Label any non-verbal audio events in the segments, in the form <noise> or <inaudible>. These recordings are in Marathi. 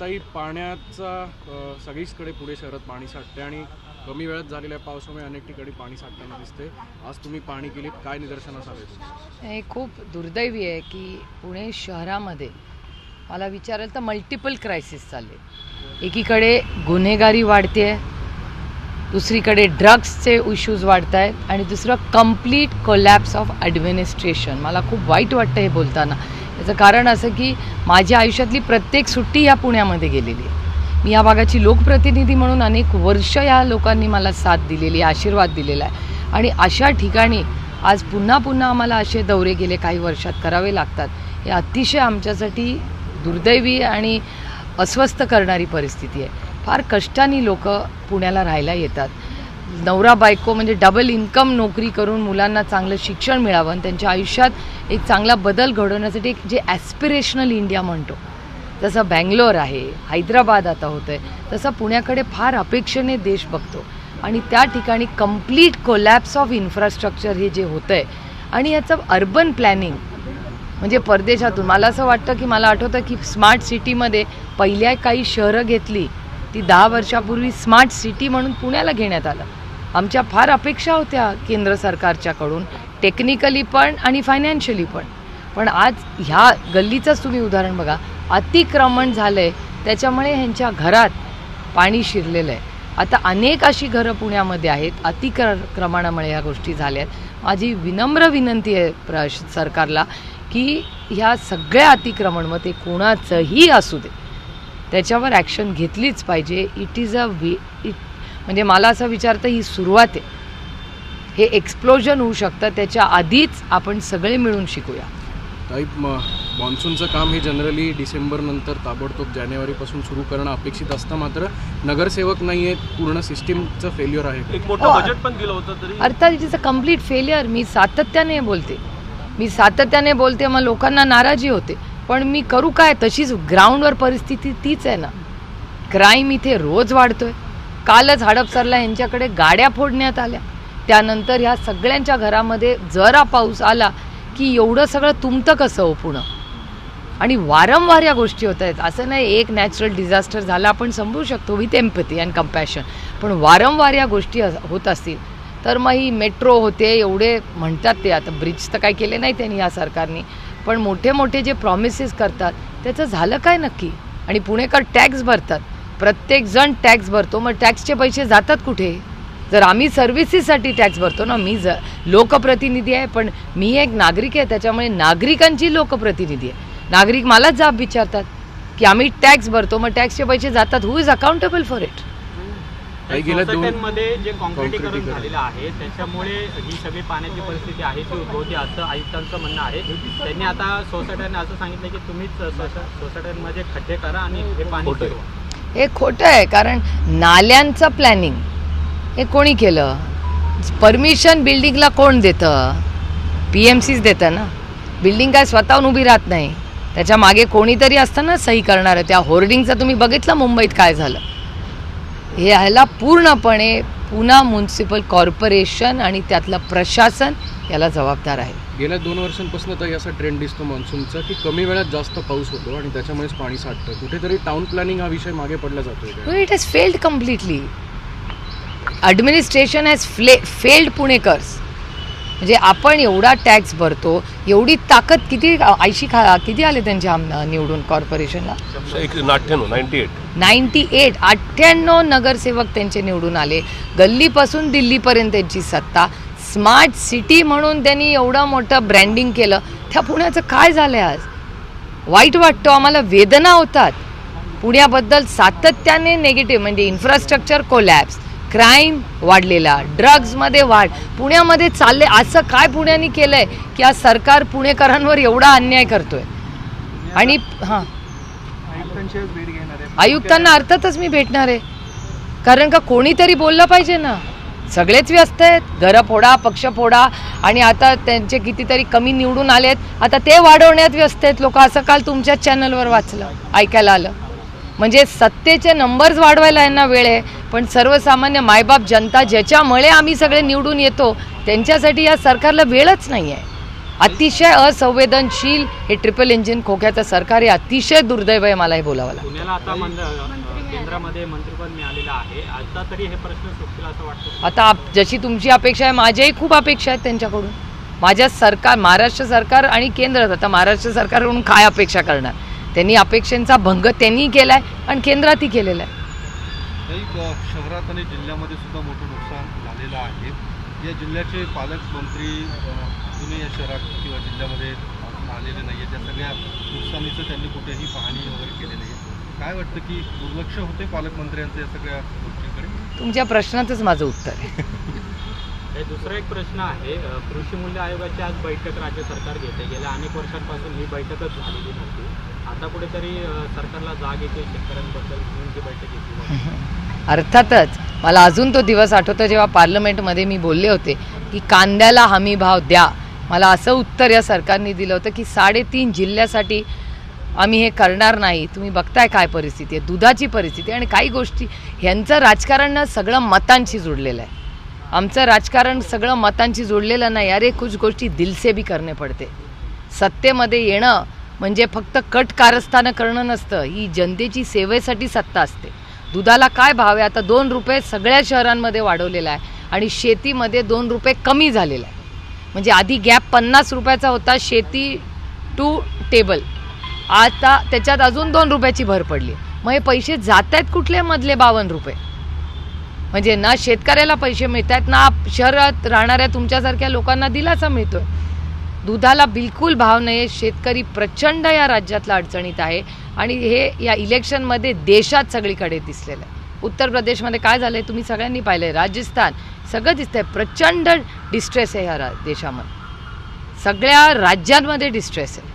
ताई पाण्याचा सगळीचकडे पुणे शहरात पाणी साठते आणि कमी वेळात झालेल्या पावसामुळे अनेक ठिकाणी पाणी साठताना दिसते. आज तुम्ही पाणी केलीत काय निदर्शनास आले हे खूप दुर्दैवी आहे की पुणे शहरामध्ये मला विचाराल तर मल्टिपल क्रायसिस चालले. एकीकडे गुन्हेगारी वाढते दुसरीकडे ड्रग्सचे इश्यूज वाढत आहेत आणि दुसरं कंप्लीट कोलॅप्स ऑफ ॲडमिनिस्ट्रेशन मला खूप वाईट वाटतं हे बोलताना. त्याचं कारण असं की माझ्या आयुष्यातली प्रत्येक सुट्टी या पुण्यामध्ये गेलेली आहे. मी या भागाची लोकप्रतिनिधी म्हणून अनेक वर्ष या लोकांनी मला साथ दिलेली आहे आशीर्वाद दिलेला आहे. आणि अशा ठिकाणी आज पुन्हा पुन्हा आम्हाला असे दौरे गेले काही वर्षात करावे लागतात. हे अतिशय आमच्यासाठी दुर्दैवी आणि अस्वस्थ करणारी परिस्थिती आहे. फार कष्टाने लोक पुण्याला राहायला येतात. नवरा बायको म्हणजे डबल इन्कम नोकरी करून मुलांना चांगलं शिक्षण मिळावं आणि त्यांच्या आयुष्यात एक चांगला बदल घडवण्यासाठी एक जे ॲस्पिरेशनल इंडिया म्हणतो जसं बँगलोर आहे हैदराबाद आता होतं आहे तसं पुण्याकडे फार अपेक्षेने देश बघतो. आणि त्या ठिकाणी कंप्लीट कोलॅप्स ऑफ इन्फ्रास्ट्रक्चर हे जे होतं आहे आणि याचं अर्बन प्लॅनिंग म्हणजे परदेशातून मला असं वाटतं की मला आठवतं की स्मार्ट सिटीमध्ये पहिल्या काही शहरं घेतली ती दहा वर्षापूर्वी स्मार्ट सिटी म्हणून पुण्याला घेण्यात आलं. आमच्या फार अपेक्षा होत्या केंद्र सरकारच्याकडून टेक्निकली पण आणि फायनान्शियली पण. पण आज ह्या गल्लीचंच तुम्ही उदाहरण बघा अतिक्रमण झालं आहे त्याच्यामुळे ह्यांच्या घरात पाणी शिरलेलं आहे आता अनेक अशी घरं पुण्यामध्ये आहेत अतिक्रमणामुळे ह्या गोष्टी झाल्या आहेत माझी विनम्र विनंती आहे प्र सरकारला की ह्या सगळ्या अतिक्रमण मग ते कोणाचंही असू दे. त्याच्यावर ॲक्शन घेतलीच पाहिजे. It is a way it म्हणजे मला असं विचारतं ही सुरुवात आहे. हे एक्सप्लोजन होऊ शकतं त्याच्या आधीच आपण सगळे मिळून शिकूया. म- मॉन्सूनचं काम हे जनरली डिसेंबर नंतर ताबडतोब जानेवारीपासून सुरू करणं अपेक्षित असतं मात्र नगरसेवक नाही आहेत पूर्ण सिस्टीमचं फेल्युअर आहे. एक हो. मोठं बजेट पण दिलं होतं तरी. अर्थात it is a complete failure मी सातत्याने बोलते. मी सातत्याने बोलते मग लोकांना नाराजी होते. पण मी करू काय? तशीच ग्राउंडवर परिस्थिती तीच आहे ना. क्राईम इथे रोज वाढतोय. कालच हडपसरला यांच्याकडे गाड्या फोडण्यात आल्या. त्यानंतर ह्या सगळ्यांच्या घरामध्ये जरा पाऊस आला की एवढं सगळं तुमतं कसं हो पुणं आणि वारंवार या गोष्टी होत आहेत. असं नाही एक नॅचरल डिझास्टर झाला आपण समजू शकतो विथ एम्पथी अँड कम्पॅशन पण वारंवार या गोष्टी अस- होत असतील तर मग ही मेट्रो होते एवढे म्हणतात ते आता. ब्रिज तर काय केले नाही त्यांनी या सरकारने. पण मोठे मोठे जे प्रॉमिसेस करतात त्याचं झालं काय नक्की? आणि पुणेकर टॅक्स भरतात. प्रत्येकजण टॅक्स भरतो. मग टॅक्सचे पैसे जातात कुठे? जर आम्ही सर्व्हिसेससाठी टॅक्स भरतो ना मी ज लोकप्रतिनिधी आहे पण मी एक नागरिक आहे त्याच्यामुळे नागरिकांची लोकप्रतिनिधी आहे. नागरिक मलाच जाब विचारतात की आम्ही टॅक्स भरतो मग टॅक्सचे पैसे जातात. Who is accountable for it काही गेल्या दोन- मध्ये जे कॉन्क्रिटीकरण. झालेलं आहे त्याच्यामुळे ही सगळी पाण्याची परिस्थिती आहे ती उद्भवते असं आयुक्तांचं म्हणणं आहे. त्यांनी आता सोसायट्यांनी असं सांगितलं की तुम्हीच सोसा- सोसायट्यांमध्ये खड्डे करा आणि हे पाणी हे खोटं आहे कारण नाल्यांचं प्लॅनिंग हे कोणी केलं? परमिशन बिल्डिंगला कोण देतं? पी एम सीच देतं ना. बिल्डिंग काय स्वतःहून उभी राहत नाही. त्याच्यामागे कोणीतरी असतं ना सही करणारं. त्या होर्डिंगचं तुम्ही बघितलं मुंबईत काय झालं? ह्याला पूर्णपणे पुन्हा म्युन्सिपल कॉर्पोरेशन आणि त्यातलं प्रशासन याला जबाबदार आहे. गेल्या दोन वर्षांपासून तर असा ट्रेंड दिसतो मान्सूनचा की कमी वेळात जास्त पाऊस होतो आणि त्याच्यामुळेच पाणी साठतं. कुठेतरी टाउन प्लॅनिंग हा विषय मागे पडला जातोय it has failed completely administration has Phule failed Punekars म्हणजे आपण एवढा टॅक्स भरतो एवढी ताकद किती ऐंशी खा किती आले त्यांच्या आम- निवडून कॉर्पोरेशनला नाईन्टी एट अठ्ठ्याण्णव नगरसेवक त्यांचे निवडून आले. गल्लीपासून दिल्लीपर्यंत त्यांची सत्ता. स्मार्ट सिटी म्हणून त्यांनी एवढं मोठं ब्रँडिंग केलं. त्या पुण्याचं काय झालं आज? वाईट वाटतं आम्हाला वेदना होतात. पुण्याबद्दल सातत्याने नेगेटिव्ह म्हणजे इन्फ्रास्ट्रक्चर कोलॅप्स क्राईम वाढलेला. ड्रग्जमध्ये वाढ. पुण्यामध्ये चालले असं काय पुण्याने केलं आहे की आज सरकार पुणेकरांवर एवढा अन्याय करतोय? आणि हां. आयुक्तांना अर्थातच मी भेटणार आहे. कारण का कोणीतरी बोललं पाहिजे ना. सगळेच व्यस्त आहेत. घरं फोडा पक्ष फोडा. आणि आता त्यांचे कितीतरी कमी निवडून आलेत. आता ते वाढवण्यात व्यस्त आहेत लोक. असं काल तुमच्याच चॅनलवर वाचलं. ऐकायला आलं. म्हणजे सत्तेचे नंबर्स वाढवायला यांना वेळ आहे. पण सर्वसामान्य मायबाप जनता ज्याच्यामुळे आम्ही सगळे निवडून येतो त्यांच्यासाठी या सरकारला वेळच नाही आहे अतिशय असंवेदनशील हे ट्रिपल इंजिन खोक्याचं सरकार हे अतिशय दुर्दैव आहे मला हे बोलावं लागतं. आता हे जशी तुमची अपेक्षा आहे माझ्याही खूप अपेक्षा आहेत त्यांच्याकडून. माझ्या सरकार महाराष्ट्र सरकार आणि केंद्र आता महाराष्ट्र सरकारकडून काय अपेक्षा करणार? त्यांनी अपेक्षांचा भंग त्यांनी केलाय आणि केंद्रातही केलेला आहे शहरात आणि जिल्ह्यामध्ये सुद्धा मोठं नुकसान झालेलं आहे. या जिल्ह्याचे पालकमंत्री अजूनही या शहरात किंवा जिल्ह्यामध्ये आलेले नाही आहेत त्या सगळ्या नुकसानीचं त्यांनी कुठेही पाहणी वगैरे केलेली आहे काय वाटतं की दुर्लक्ष होते पालकमंत्र्यांचं या सगळ्या गोष्टींकडे? तुमच्या प्रश्नातच माझं उत्तर आहे. हे दुसरा एक प्रश्न आहे. कृषी मूल्य आयोगाची आज बैठक राज्य सरकार घेते. गेल्या अनेक वर्षांपासून ही बैठकच झालेली नव्हती. आता कुठेतरी सरकारला जाग येते शेतकऱ्यांबद्दल बैठक येते <laughs> अर्थातच मला अजून तो दिवस आठवतो जेव्हा पार्लमेंटमध्ये मी बोलले होते की कांद्याला हमी भाव द्या. मला असं उत्तर या सरकारने दिलं होतं की साडेतीन जिल्ह्यासाठी आम्ही हे करणार नाही. तुम्ही बघताय काय परिस्थिती आहे दुधाची परिस्थिती आहे आणि काही गोष्टी ह्यांचं राजकारण सगळं मतांशी जुडलेलं आहे. आमचं राजकारण सगळं मतांशी जोडलेलं नाही. अरे कुछ गोष्टी दिलसे बी करणे पडते. सत्तेमध्ये येणं म्हणजे फक्त कट कारस्थानं करणं नसतं. ही जनतेची सेवेसाठी सत्ता असते. दुधाला काय भाव आहे? आता दोन रुपये सगळ्या शहरांमध्ये वाढवलेला आहे आणि शेतीमध्ये दोन रुपये कमी झालेला आहे. म्हणजे आधी गॅप पन्नास रुपयाचा होता शेती टू टेबल. आता त्याच्यात अजून दोन रुपयाची भर पडली. मग हे पैसे जात आहेत कुठले मधले बावन्न रुपये? म्हणजे ना शेतकऱ्याला पैसे मिळत आहेत ना शहरात राहणाऱ्या तुमच्यासारख्या लोकांना दिलासा मिळतोय. दुधाला बिलकुल भाव नाही आहे शेतकरी प्रचंड या राज्यातला अडचणीत आहे. आणि हे या इलेक्शनमध्ये देशात सगळीकडे दिसलेलं आहे. उत्तर प्रदेशमध्ये काय झालं आहे तुम्ही सगळ्यांनी पाहिलं आहे राजस्थान सगळं दिसतंय. प्रचंड डिस्ट्रेस आहे ह्या रा देशामध्ये. सगळ्या राज्यांमध्ये डिस्ट्रेस आहे.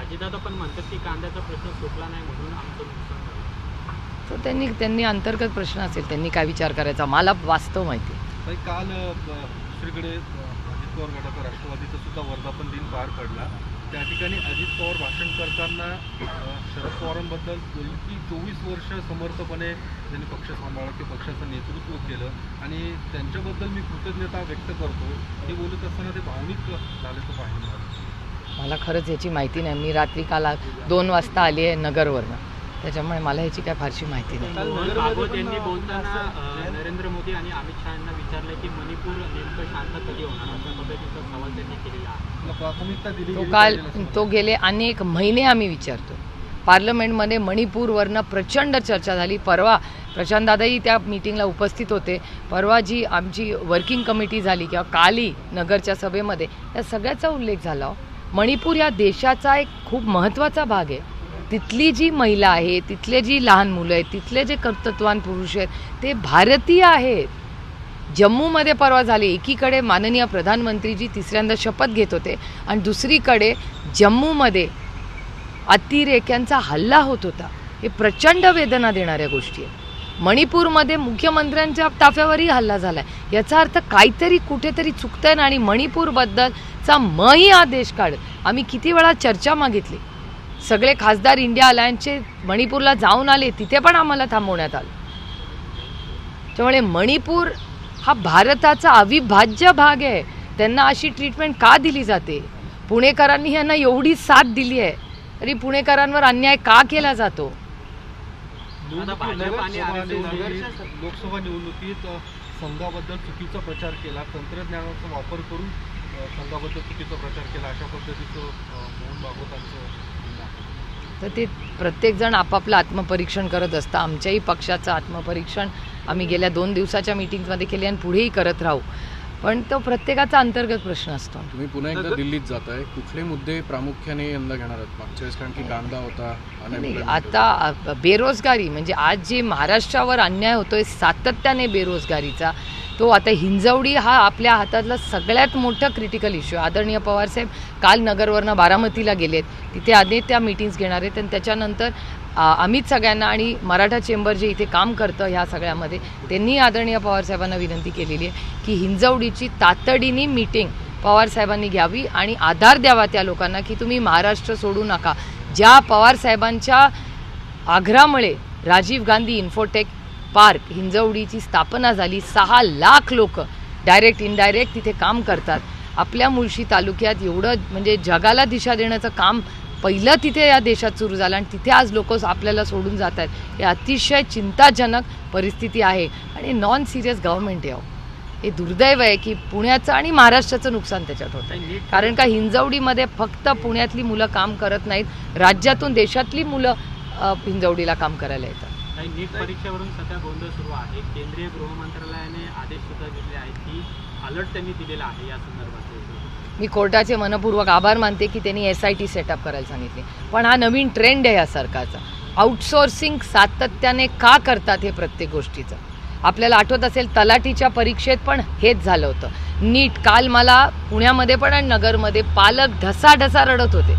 अजितदादा पण म्हणतात की कांद्याचा प्रश्न सुटला नाही म्हणून आमचं नुकसान झालं. तर त्यांनी त्यांनी अंतर्गत प्रश्न असेल. त्यांनी काय विचार करायचा? मला वास्तव माहिती काल दुसरीकडे पवार गटाचा राष्ट्रवादीचा सुद्धा वर्धापन दिन पार पडला. त्या ठिकाणी अजित पवार भाषण करताना शरद पवारांबद्दल बोलले की चोवीस वर्ष समर्थपणे त्यांनी पक्ष सांभाळला की पक्षाचं नेतृत्व केलं. आणि त्यांच्याबद्दल मी कृतज्ञता व्यक्त करतो. हे बोलत असताना ते भावनिक झाल्याचं पाहिलं मला. खरंच याची माहिती नाही. मी रात्री काल दोन वाजता आली आहे नगरवरनं. त्याच्यामुळे मला ह्याची काय फारशी माहिती नाही. यांनी बोलताना नरेंद्र मोदी आणि अमित शहा यांना विचारलं की मणिपूर नेमकं शांत कधी होणार? अशा पद्धतीचा सवाल त्यांनी केलेला आहे. तुला प्राथमिकता दिली तो गेली काल तो गेले अनेक महिने आम्ही विचारतो. पार्लमेंटमध्ये मणिपूरवरनं प्रचंड चर्चा झाली. परवा प्रशांतदादाही त्या मीटिंगला उपस्थित होते. परवा जी आमची वर्किंग कमिटी झाली किंवा काली नगरच्या सभेमध्ये या सगळ्याचा उल्लेख झाला. मणिपूर या देशाचा एक खूप महत्त्वाचा भाग आहे. तिथली जी महिला आहे तिथले जी लहान मुलं आहेत तिथले जे कर्तृत्वान पुरुष आहेत ते भारतीय आहेत. जम्मूमध्ये परवा झाली एकीकडे माननीय प्रधानमंत्रीजी तिसऱ्यांदा शपथ घेत होते आणि दुसरीकडे जम्मूमध्ये अतिरेक्यांचा हल्ला होत होता. हे प्रचंड वेदना देणाऱ्या गोष्टी आहेत. मणिपूरमध्ये मुख्यमंत्र्यांच्या ताफ्यावरही हल्ला झाला आहे याचा अर्थ काहीतरी कुठेतरी चुकतंय ना आणि मणिपूरबद्दलचा मही आदेश काढत आम्ही किती वेळा चर्चा मागितली. सगळे खासदार इंडिया अलायन्सचे मणिपूरला जाऊन आले तिथे पण आम्हाला थांबवण्यात आलं. त्यामुळे मणिपूर हा भारताचा अविभाज्य भाग आहे. त्यांना अशी ट्रीटमेंट का दिली जाते? पुणेकरांनी यांना एवढी साथ दिली आहे तरी पुणेकरांवर अन्याय का केला जातो? लोकसभा निवडणुकीत संघाबद्दल चुकीचा प्रचार केला. तंत्रज्ञानाचा वापर करून संघाबद्दल चुकीचा प्रचार केला. अशा पद्धतीचं मोहन भागवतांचं. तर ते प्रत्येकजण आपापलं आत्मपरीक्षण करत असतं. आमच्याही पक्षाचं आत्मपरीक्षण आम्ही गेल्या दोन दिवसाच्या मीटिंगमध्ये केले आणि पुढेही करत राहू. पण तो प्रत्येकाचा अंतर्गत प्रश्न असतो. तुम्ही पुन्हा एकदा दिल्लीत जात आहे कुठले मुद्दे प्रामुख्याने यंदा घेणार आहात मागच्या वेळेस? कारण की कांदा होता आता बेरोजगारी म्हणजे आज जे महाराष्ट्रावर अन्याय होतोय सातत्याने बेरोजगारीचा तो आता हिंजवडी हा आपल्या हातातला सगळ्यात मोठा क्रिटिकल इश्यू आहे. आदरणीय पवारसाहेब काल नगरवरनं बारामतीला गेलेत. तिथे अनेक त्या मीटिंग्स घेणार आहेत आणि त्याच्यानंतर आम्हीच सगळ्यांना आणि मराठा चेंबर जे इथे काम करतं ह्या सगळ्यामध्ये त्यांनी आदरणीय पवारसाहेबांना विनंती केलेली आहे की हिंजवडीची तातडीने मीटिंग पवारसाहेबांनी घ्यावी आणि आधार द्यावा त्या लोकांना की तुम्ही महाराष्ट्र सोडू नका. ज्या पवारसाहेबांच्या आग्रामुळे राजीव गांधी इन्फोटेक पार्क. हिंजवडीची स्थापना झाली सहा लाख लोक डायरेक्ट इनडायरेक्ट तिथे काम करतात. आपल्या मुळशी तालुक्यात एवढं म्हणजे जगाला दिशा देण्याचं काम पहिलं तिथे या देशात सुरू झालं आणि तिथे आज लोक आपल्याला सोडून जात आहेत. हे अतिशय चिंताजनक परिस्थिती आहे आणि नॉन सिरियस गव्हर्नमेंट आहे हो. हे. दुर्दैव आहे की पुण्याचं आणि महाराष्ट्राचं नुकसान त्याच्यात होतं कारण का हिंजवडीमध्ये फक्त पुण्यातली मुलं काम करत नाहीत राज्यातून देशातली मुलं हिंजवडीला काम करायला येतात. काही नीट परीक्षेवरून सध्या गोंधळ सुरू आहे. केंद्रीय गृह मंत्रालयाने आदेश सुद्धा दिले आहेत की अलर्ट त्यांनी दिलेला आहे या संदर्भात मी कोर्टाचे मनपूर्वक आभार मानते की त्यांनी एस आय टी सेटअप करायला सांगितले. पण हा नवीन ट्रेंड आहे या सरकारचा. आउटसोर्सिंग सातत्याने का करतात हे प्रत्येक गोष्टीचं? आपल्याला आठवत असेल तलाठीच्या परीक्षेत पण हेच झालं होतं. नीट काल मला पुण्यामध्ये पण आणि नगरमध्ये पालक ढसाढसा रडत होते.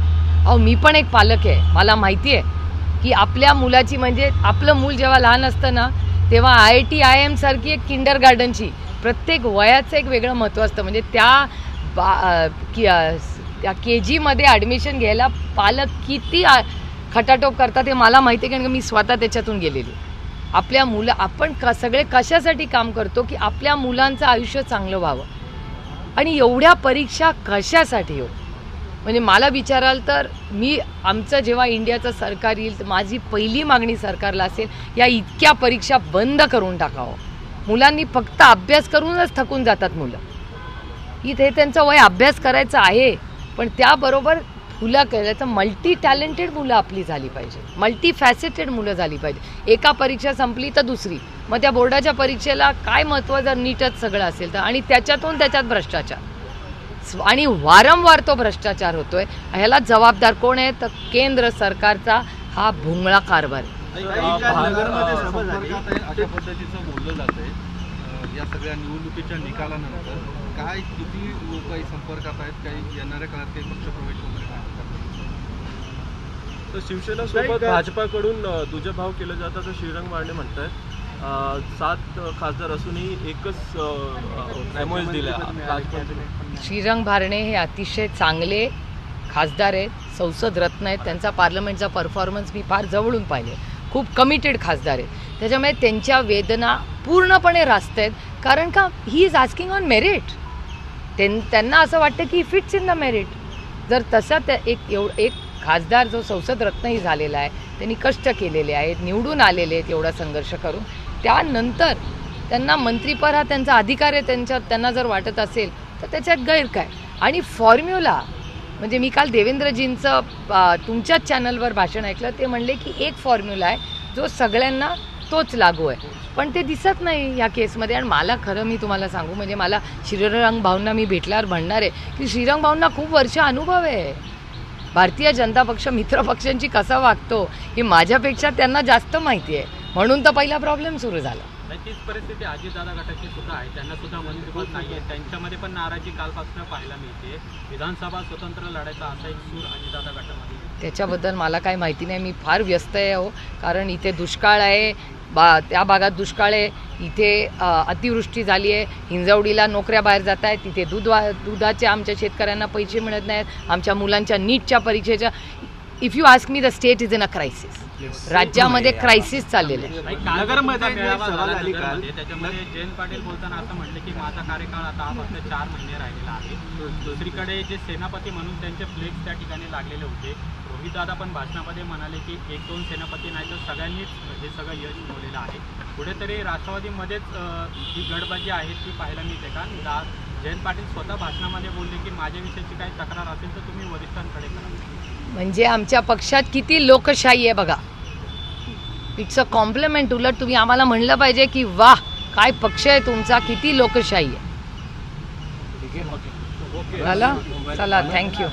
अहो मी पण एक पालक आहे. मला माहिती आहे. की आपल्या मुलाची म्हणजे आपलं मूल जेव्हा लहान असतं ना तेव्हा आय टी आय एम सारखी एक किंडर गार्डनची प्रत्येक वयाचं एक वेगळं महत्त्व असतं. म्हणजे त्या बा की त्या के जीमध्ये ॲडमिशन घ्यायला पालक किती खटाटोप करतात हे मला माहिती आहे कारण का मी स्वतः त्याच्यातून गेलेली आपल्या मुलं आपण क सगळे कशासाठी काम करतो की आपल्या मुलांचं आयुष्य चांगलं व्हावं. आणि एवढ्या परीक्षा कशासाठी हो? म्हणजे मला विचाराल तर मी आमचं जेव्हा इंडियाचं सरकार येईल तर माझी पहिली मागणी सरकारला असेल या इतक्या परीक्षा बंद करून टाकावं. मुलांनी फक्त अभ्यास करूनच थकून जातात मुलं. इथे त्यांचं वय अभ्यास करायचं आहे पण त्याबरोबर मुलं करायचं मल्टी टॅलेंटेड मुलं आपली झाली पाहिजे. मल्टी फॅसेटेड मुलं झाली पाहिजे. एका परीक्षा संपली तर दुसरी. मग त्या बोर्डाच्या परीक्षेला काय महत्त्व जर नीटच सगळं असेल तर? आणि त्याच्यातून त्याच्यात भ्रष्टाचार. आणि वारंवार तो भ्रष्टाचार होतोय. ह्याला जबाबदार कोण आहे? तर केंद्र सरकारचा हा भुंगळा कारभार आहे. नगरमध्ये संपर्कात आहे अशा पद्धतीचं बोललं जातंय. अं, या सगळ्या निवडणुकीच्या निकालानंतर काय किती लोक काही संपर्कात आहेत? काही येणाऱ्या काळात काही पक्षप्रवेश वगैरे काय तर शिवसेना सोबत भाजपाकडून दुजाभाव केला जातं असं श्रीरंग बारणे म्हणतात सात खासदार असूनही एकच एमओएस दिला राजपंच श्रीरंग भारणे हे अतिशय चांगले खासदार आहेत संसद रत्न आहेत. त्यांचा पार्लमेंटचा परफॉर्मन्स मी फार जवळून पाहिले. खूप कमिटेड खासदार आहेत. त्याच्यामुळे त्यांच्या वेदना पूर्णपणे रास्त आहेत कारण का? He is asking on merit त्यां त्यांना असं वाटतं की फिट्स इन द मेरिट जर तसा त्या एक एव एक खासदार जो संसद रत्नही झालेला आहे त्यांनी कष्ट केलेले आहेत निवडून आलेले आहेत एवढा संघर्ष करून त्यानंतर त्यांना मंत्रीपद हा त्यांचा अधिकार आहे त्यांच्या त्यांना जर वाटत असेल तर त्याच्यात गैर काय? आणि फॉर्म्युला म्हणजे मी काल देवेंद्रजींचं तुमच्याच चॅनलवर भाषण ऐकलं ते म्हणले की एक फॉर्म्युला आहे जो सगळ्यांना तोच लागू आहे. पण ते दिसत नाही या केसमध्ये. आणि मला खरं मी तुम्हाला सांगू म्हणजे मला श्रीरंग भाऊंना मी भेटल्यावर म्हणणार आहे की श्रीरंग भाऊंना खूप वर्ष अनुभव आहे. भारतीय जनता पक्ष मित्रपक्षांची कसा वागतो हे माझ्यापेक्षा त्यांना जास्त माहिती आहे. म्हणून तर पहिला प्रॉब्लेम सुरू झाला. नाही, तीच परिस्थिती अजितदादा गटाची सुद्धा आहे. त्यांना सुद्धा त्यांच्यामध्ये पण नाराजी कालपासून पाहायला मिळते. विधानसभा स्वतंत्र लढायचा असा एक सूर अजितदादा गटामध्ये त्याच्याबद्दल मला काही माहिती नाही. मी फार व्यस्त आहे हो कारण इथे दुष्काळ आहे. बा त्या भागात दुष्काळ आहे. इथे अ, अतिवृष्टी झाली आहे. हिंजवडीला नोकऱ्या बाहेर जात आहेत. तिथे दूध वा दुधाचे आमच्या शेतकऱ्यांना पैसे मिळत नाहीत. आमच्या मुलांच्या नीटच्या परीक्षेच्या if you ask me the state is in a crisis राज्यामध्ये क्रायसिस चाललेलं आहे. त्याच्यामध्ये जयंत पाटील बोलताना असं म्हटलं की माझा कार्यकाळ आता हा फक्त चार महिने राहिलेला आहे. दुसरीकडे जे सेनापती म्हणून त्यांचे फ्लेक्स त्या ठिकाणी लागलेले होते रोहित दादा पण भाषणामध्ये म्हणाले की एक दोन सेनापती नाही तर सगळ्यांनीच हे सगळं यश मिळवलेलं आहे. कुठेतरी राष्ट्रवादीमध्येच ही गडबाजी आहे ती पाहायला मिळते का? जयंत पाटील स्वतः भाषणामध्ये बोलले की माझ्याविषयीची काही तक्रार असेल तर तुम्ही वरिष्ठांकडे करा. म्हणजे आमच्या पक्षात किती लोकशाही आहे बघा. इट्स अ कॉम्प्लिमेंट उलट तुम्ही आम्हाला म्हणलं पाहिजे की वाह काय पक्ष आहे तुमचा? किती लोकशाही आहे? झालं चला थँक्यू